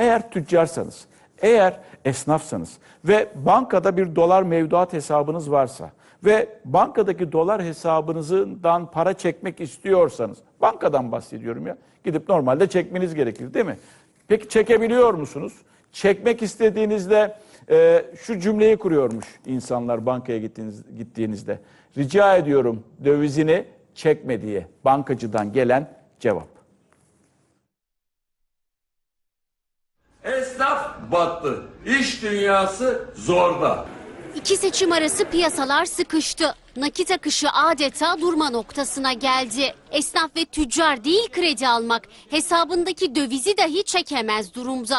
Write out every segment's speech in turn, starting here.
Eğer tüccarsanız, eğer esnafsanız ve bankada bir dolar mevduat hesabınız varsa ve bankadaki dolar hesabınızdan para çekmek istiyorsanız, bankadan bahsediyorum ya, gidip normalde çekmeniz gerekir değil mi? Peki çekebiliyor musunuz? Çekmek istediğinizde e, şu cümleyi kuruyormuş insanlar bankaya gittiğiniz, gittiğinizde. Rica ediyorum dövizini çekme diye bankacıdan gelen cevap. Esnaf battı. İş dünyası zorda. İki seçim arası piyasalar sıkıştı. Nakit akışı adeta durma noktasına geldi. Esnaf ve tüccar değil kredi almak, hesabındaki dövizi dahi çekemez durumda.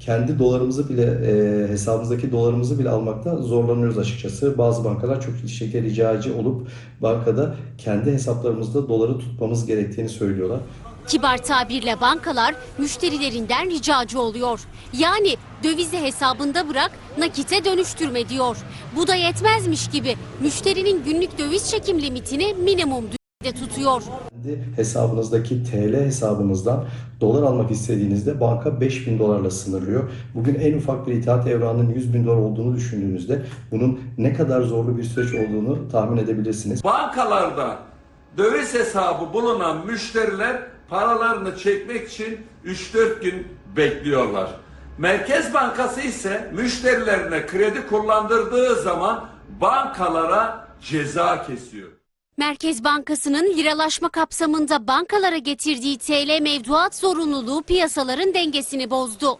kendi dolarımızı bile e, hesabımızdaki dolarımızı bile almakta zorlanıyoruz açıkçası. Bazı bankalar çok şekilde ricacı olup bankada kendi hesaplarımızda doları tutmamız gerektiğini söylüyorlar. Kibar tabirle bankalar müşterilerinden ricacı oluyor. Yani dövizi hesabında bırak nakite dönüştürme diyor. Bu da yetmezmiş gibi müşterinin günlük döviz çekim limitini minimum düzeyde tutuyor. Kendi hesabınızdaki TL hesabınızdan dolar almak istediğinizde banka 5000 dolarla sınırlıyor. Bugün en ufak bir itaat evranının 100 bin dolar olduğunu düşündüğünüzde bunun ne kadar zorlu bir süreç olduğunu tahmin edebilirsiniz. Bankalarda döviz hesabı bulunan müşteriler paralarını çekmek için 3-4 gün bekliyorlar. Merkez Bankası ise müşterilerine kredi kullandırdığı zaman bankalara ceza kesiyor. Merkez Bankası'nın liralaşma kapsamında bankalara getirdiği TL mevduat zorunluluğu piyasaların dengesini bozdu.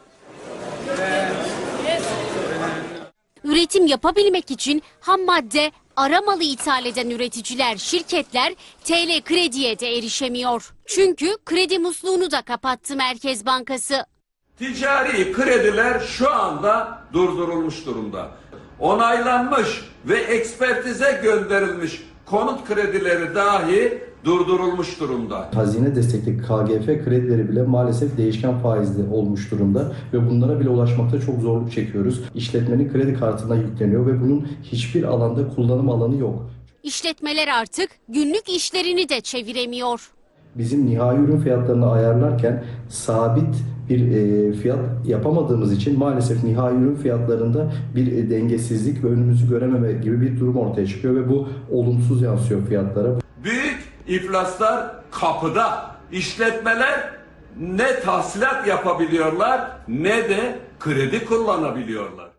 Üretim yapabilmek için ham madde, aramalı ithal eden üreticiler, şirketler TL krediye de erişemiyor. Çünkü kredi musluğunu da kapattı Merkez Bankası. Ticari krediler şu anda durdurulmuş durumda. Onaylanmış ve ekspertize gönderilmiş konut kredileri dahi durdurulmuş durumda. Hazine destekli KGF kredileri bile maalesef değişken faizli olmuş durumda ve bunlara bile ulaşmakta çok zorluk çekiyoruz. İşletmenin kredi kartına yükleniyor ve bunun hiçbir alanda kullanım alanı yok. İşletmeler artık günlük işlerini de çeviremiyor. Bizim nihai ürün fiyatlarını ayarlarken sabit bir e, fiyat yapamadığımız için maalesef nihai ürün fiyatlarında bir e, dengesizlik ve önümüzü görememe gibi bir durum ortaya çıkıyor ve bu olumsuz yansıyor fiyatlara. Büyük iflaslar kapıda. İşletmeler ne tahsilat yapabiliyorlar ne de kredi kullanabiliyorlar.